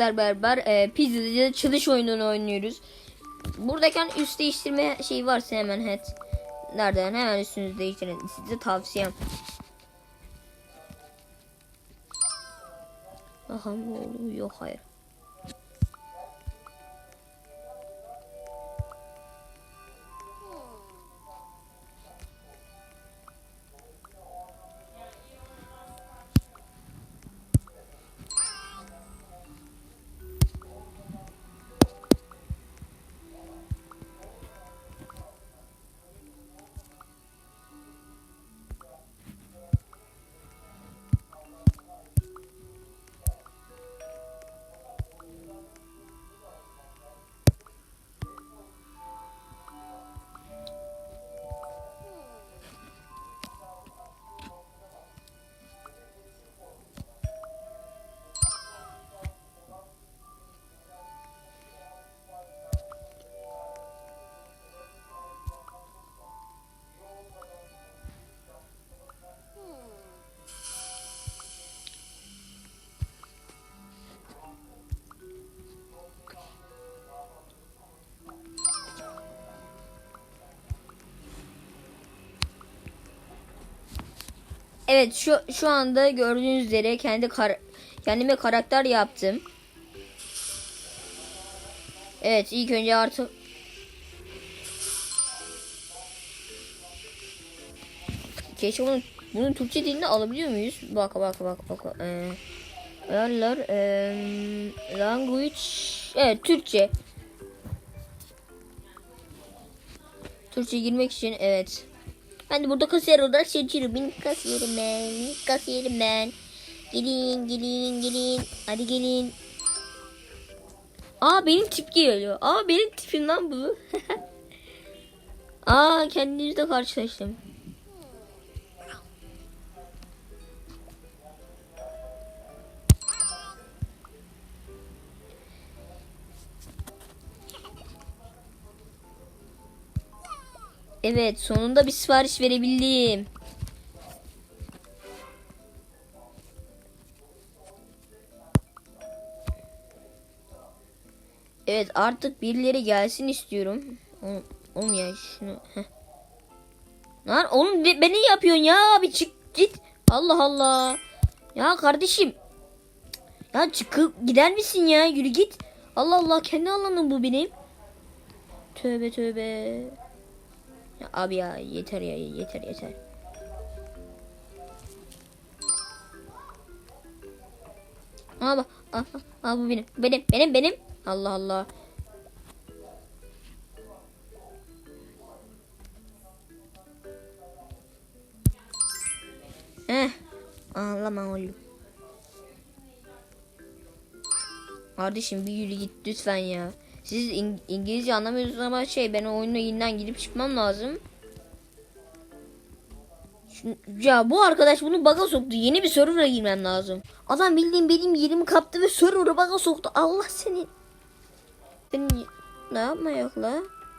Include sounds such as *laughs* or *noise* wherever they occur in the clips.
çocuklar beraber e, pizzacı çalış oyununu oynuyoruz. Buradayken üst değiştirme şeyi varsa hemen het. Nereden hemen üstünüzü değiştirin. Size tavsiyem. Aha ne oldu? Yok hayır. Evet şu şu anda gördüğünüz üzere kendi kar kendime karakter yaptım. Evet ilk önce artık Keşke bunun, bunun Türkçe dilini alabiliyor muyuz? Bak bak bak bak. Ee, ayarlar ee, language evet Türkçe. Türkçe girmek için evet. Ben burada kasiyer olarak çalışıyorum. Ben kasiyerim ben. Kasiyerim ben. Gelin gelin gelin. Hadi gelin. Aa benim tip geliyor. Aa benim tipim lan bu. *laughs* Aa kendinizle karşılaştım. Evet sonunda bir sipariş verebildim. Evet artık birileri gelsin istiyorum. Oğlum, ya şunu. Heh. Lan oğlum be- beni yapıyorsun ya abi çık git. Allah Allah. Ya kardeşim. Ya çıkıp gider misin ya yürü git. Allah Allah kendi alanım bu benim. Tövbe tövbe. Ya abi ya yeter ya yeter yeter. Abi ah, ah, ah, bu benim benim benim benim. Allah Allah. Heh. Ağlama oğlum. Kardeşim bir yürü git lütfen ya. Siz İng- İngilizce anlamıyorsunuz ama şey ben o oyuna yeniden gidip çıkmam lazım. Şu- ya bu arkadaş bunu baga soktu. Yeni bir server'a girmem lazım. Adam bildiğin benim yerimi kaptı ve server'ı baga soktu. Allah seni. Senin ne yapmayak la?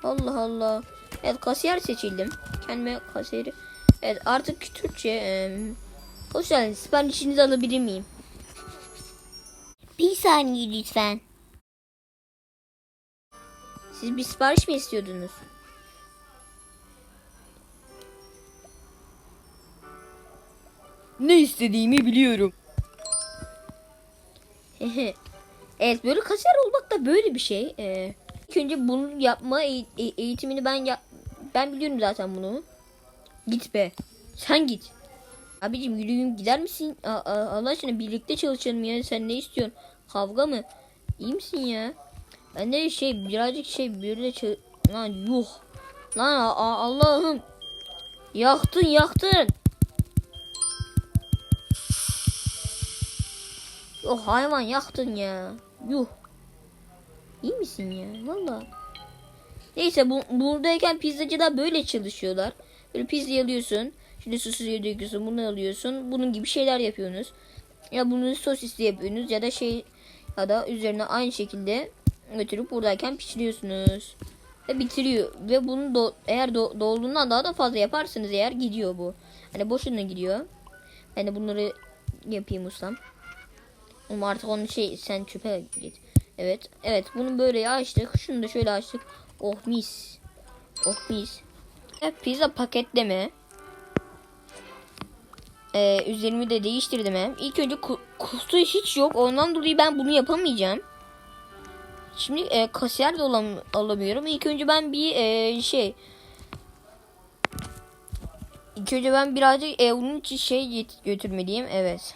Allah Allah. Evet kasiyer seçildim. Kendime kasiyeri. Evet artık Türkçe. Hoş geldiniz. Siparişinizi alabilir miyim? Bir saniye lütfen. Siz bir sipariş mi istiyordunuz? Ne istediğimi biliyorum. evet böyle kasiyer olmak da böyle bir şey. Ee, ilk önce bunu yapma eğ- eğitimini ben ya ben biliyorum zaten bunu. Git be. Sen git. Abicim yürüyün gider misin? A- Allah aşkına birlikte çalışalım ya. Sen ne istiyorsun? Kavga mı? İyi misin ya? Ben de şey birazcık şey böyle çal- Lan yuh. Lan Allah'ım. Yaktın yaktın. Oh hayvan yaktın ya. Yuh. İyi misin ya? Valla. Neyse bu, buradayken pizzacıda böyle çalışıyorlar. Böyle pizza alıyorsun. Şimdi sosu döküyorsun. Bunu alıyorsun. Bunun gibi şeyler yapıyorsunuz. Ya bunu sosisli yapıyorsunuz ya da şey ya da üzerine aynı şekilde götürüp buradayken pişiriyorsunuz. Ve bitiriyor. Ve bunu do- eğer do- dolduğundan daha da fazla yaparsınız eğer gidiyor bu. Hani boşuna gidiyor. Ben de bunları yapayım ustam. Oğlum artık onu şey sen çöpe git. Evet. Evet bunu böyle açtık. Şunu da şöyle açtık. Oh mis. Oh mis. Evet, pizza paketleme. Ee, üzerimi de değiştirdim hem. İlk önce ku- kutu hiç yok. Ondan dolayı ben bunu yapamayacağım. Şimdi e, kasiyer de olam- alamıyorum. İlk önce ben bir e, şey İlk önce ben birazcık e, onun için şey götürmeliyim. Evet.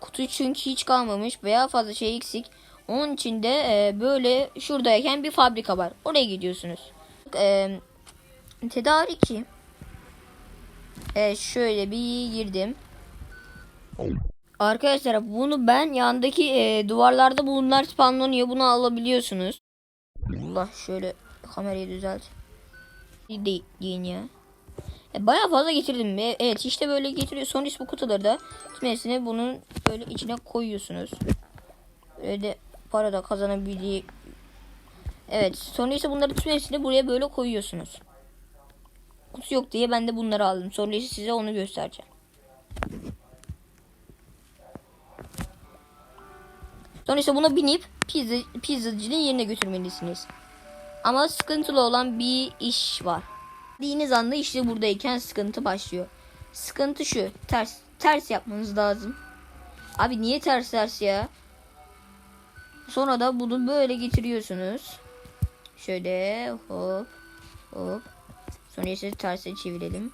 Kutu çünkü hiç kalmamış veya fazla şey eksik. Onun için de e, böyle şuradayken bir fabrika var. Oraya gidiyorsunuz. E, tedarikçi. E, şöyle bir girdim. Arkadaşlar bunu ben yandaki e, duvarlarda bunlar spamlanıyor. Bunu alabiliyorsunuz. Allah şöyle kamerayı düzelt. De deyin ya. E, bayağı fazla getirdim. E, evet işte böyle getiriyor. Sonra bu kutuları da tümesini bunun böyle içine koyuyorsunuz. Böyle de para da kazanabildiği. Evet sonra ise bunları tümesini buraya böyle koyuyorsunuz. Kutu yok diye ben de bunları aldım. Sonra ise size onu göstereceğim. Sonra ise buna binip pizza, pizzacının yerine götürmelisiniz. Ama sıkıntılı olan bir iş var. Dediğiniz anda işte buradayken sıkıntı başlıyor. Sıkıntı şu. Ters ters yapmanız lazım. Abi niye ters ters ya? Sonra da bunu böyle getiriyorsunuz. Şöyle hop hop. Sonra ise terse çevirelim.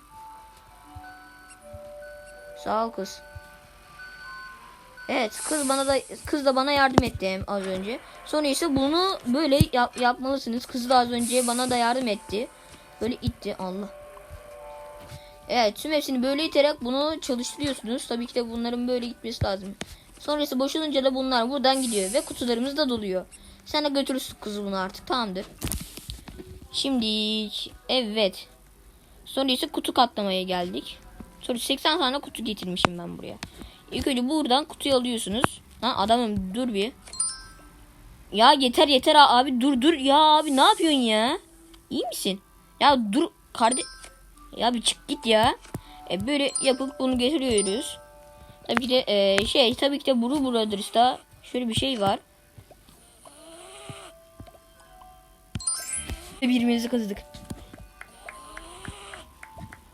Sağ ol kız. Evet kız bana da kız da bana yardım etti az önce. Sonra ise bunu böyle yap, yapmalısınız. Kız da az önce bana da yardım etti. Böyle itti Allah. Evet tüm hepsini böyle iterek bunu çalıştırıyorsunuz. Tabii ki de bunların böyle gitmesi lazım. Sonrası boşalınca da bunlar buradan gidiyor ve kutularımız da doluyor. Sen de götürürsün kızı bunu artık tamamdır. Şimdi evet. Sonra ise kutu katlamaya geldik. Sonra 80 tane kutu getirmişim ben buraya. İlk önce buradan kutuyu alıyorsunuz. Lan adamım dur bir. Ya yeter yeter abi dur dur ya abi ne yapıyorsun ya? İyi misin? Ya dur kardeş. Ya bir çık git ya. E, böyle yapıp bunu getiriyoruz. Tabii ki de e, şey tabii ki de Buru Brothers'ta şöyle bir şey var. Birbirimizi kızdık.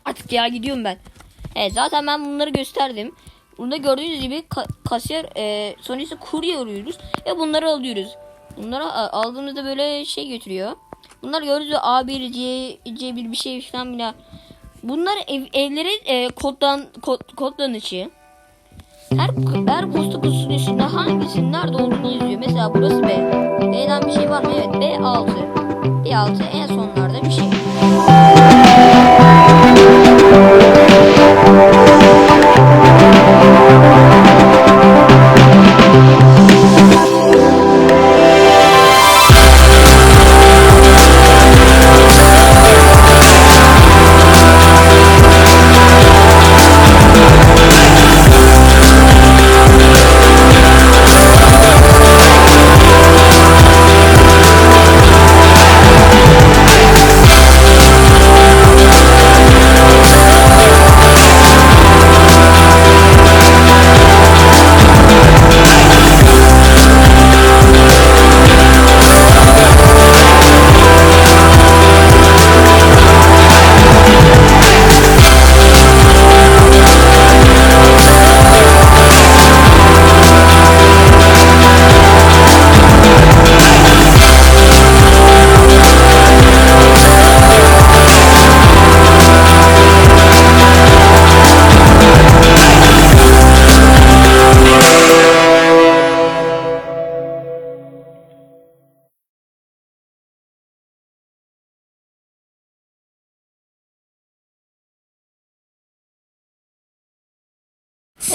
Artık ya gidiyorum ben. Evet zaten ben bunları gösterdim. Burada gördüğünüz gibi ka- kasiyer e, sonrası kurye arıyoruz ve bunları alıyoruz. Bunları aldığımızda böyle şey götürüyor. Bunlar gördüğünüz gibi A1, C, C1 bir şey falan bile. Bunlar ev, evlere e, kodlan, kod, kodlanışı. Her, her posta kutusunun üstünde hangisinin nerede olduğunu yazıyor. Mesela burası B. B'den bir şey var mı? Evet B6. B6 en sonlarda bir şey.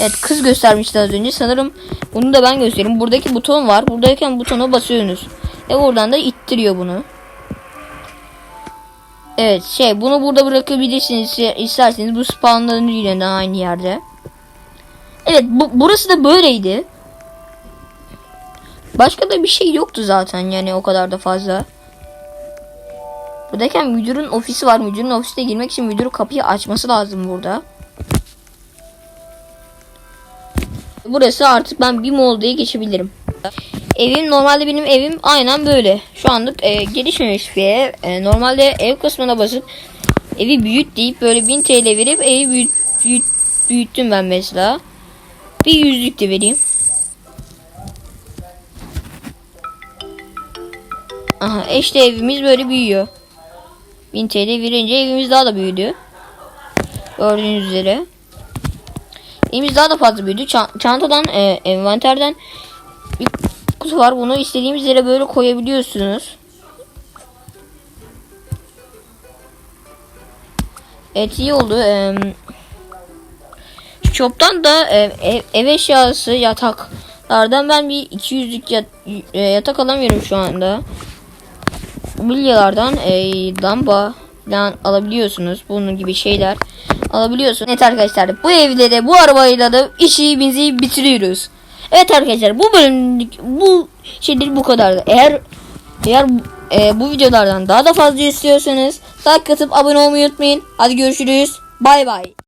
Evet kız göstermişti az önce. Sanırım bunu da ben göstereyim. Buradaki buton var. Buradayken butona basıyorsunuz. Ve oradan da ittiriyor bunu. Evet şey bunu burada bırakabilirsiniz isterseniz. Bu spawnların yine aynı yerde. Evet bu, burası da böyleydi. Başka da bir şey yoktu zaten yani o kadar da fazla. Buradayken müdürün ofisi var. Müdürün ofisine girmek için müdürü kapıyı açması lazım burada. Burası artık ben bir mall diye geçebilirim. Evim normalde benim evim aynen böyle. Şu anlık e, gelişmemiş bir ev. E, normalde ev kısmına basıp evi büyüt deyip böyle 1000 TL verip evi büyüt, büyüt, büyüttüm ben mesela. Bir yüzlük de vereyim. Aha işte evimiz böyle büyüyor. 1000 TL verince evimiz daha da büyüdü. Gördüğünüz üzere. Evimiz daha da fazla büyüdü. Ça- çantadan, e, envanterden bir kutu var. Bunu istediğimiz yere böyle koyabiliyorsunuz. Evet iyi oldu. Şu shop'tan da e, ev, ev eşyası yataklardan ben bir 200'lük yat, e, yatak alamıyorum şu anda. Mobilyalardan e, lamba alabiliyorsunuz. Bunun gibi şeyler alabiliyorsunuz. Evet arkadaşlar bu evde de bu arabayla da işimizi bitiriyoruz. Evet arkadaşlar bu bölümlük bu şeydir bu kadardı. Eğer eğer e, bu videolardan daha da fazla istiyorsanız like atıp abone olmayı unutmayın. Hadi görüşürüz. Bay bay.